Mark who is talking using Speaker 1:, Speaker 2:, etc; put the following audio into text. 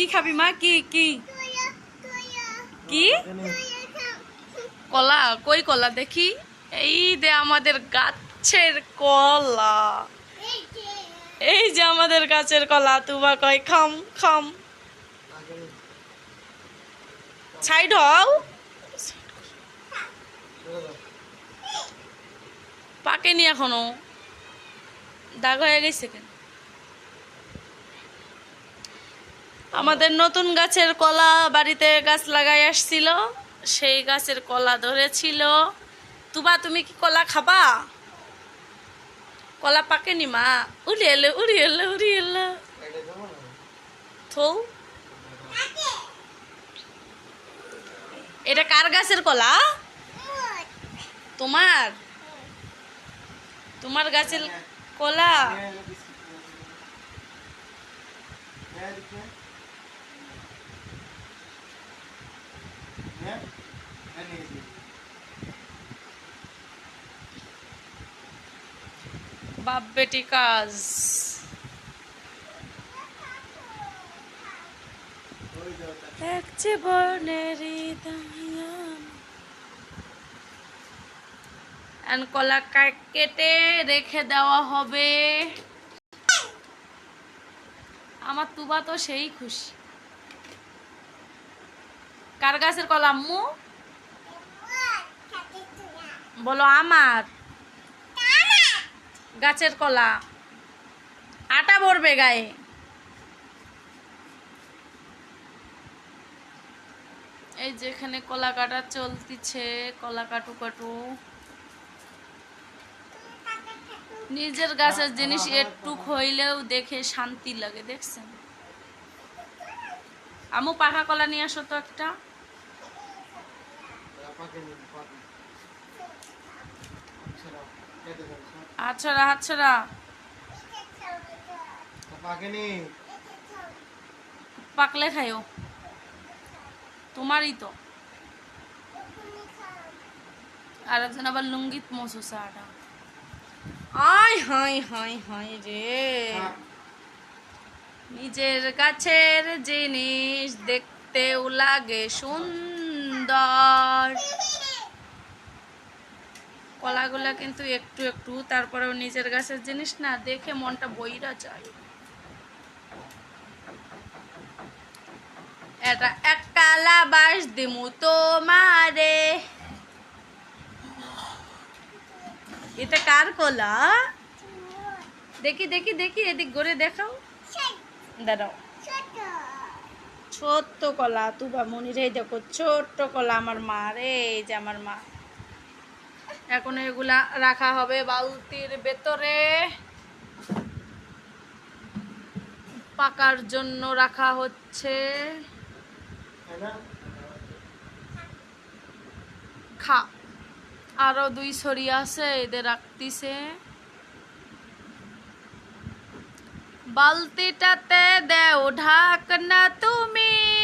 Speaker 1: কি খাবি মা? কি কি? কি? কলা, কই কলা দেখি? এই দে আমাদের গাছের কলা। এই যে আমাদের গাছের কলা, তুবা কয় খাম খাম। সাইড হও পাকেনি এখনও। দাগ হয়ে গেছে কেন? আমাদের নতুন গাছের কলা বাড়িতে গাছ লাগাই আসছিল। সেই গাছের কলা ধরেছিল। তুবা, তুমি কি কলা খাবা? কলা পাকেনি মা? উড়ি এলে উড়ি এলে উড়ি এলে। থৌ। এটা কার গাছের কলা? তোমার? তোমার গাছের কলা? বাপ বেটি কাজ। এক And কলা কেটে রেখে দেওয়া হবে। আমার তুবা তো সেই খুশি। কার গাছের কলা আম্মু? বলো আমার? গাছের কলা। আটা ভরবে গায়ে। এই যেখানে কলা কাটা চলতিছে কলা কাটু কাটু। নিজের গাছের জিনিস একটু হইলেও দেখে শান্তি লাগে দেখছেন? আমু পাকা কলা নিয়ে আসো তো একটা। আচ্ছা আচ্ছা
Speaker 2: পাকেনি।
Speaker 1: পাকলে খাইও। তোমারই তো। আর একজন আবার লুঙ্গিত মশো সাটা আয় হাই হাই হাই রে। নিজের কাছের জিনিস দেখতেও লাগে সুন্দর। কলাগুলা কিন্তু একটু একটু, তারপরেও নিজের গাছের জিনিস না দেখে মনটা বইরা যায়। এটা এক কালা বাস দিমু তোমারে। এটা কার কলা? দেখি দেখি দেখি, এদিক করে দেখাও। দাঁড়াও। ছোট্ট কলা, তুবা মনি এই দেখো, ছোট্ট কলা আমার মা রে, এই যে আমার মা। এখন এগুলা রাখা হবে বালতির ভেতরে। পাকার জন্য রাখা হচ্ছে। খা, আরও দুই ছড়ি আছে, এদের রাখতিছে। বালতিটাতে দেও ঢাকনা তুমি।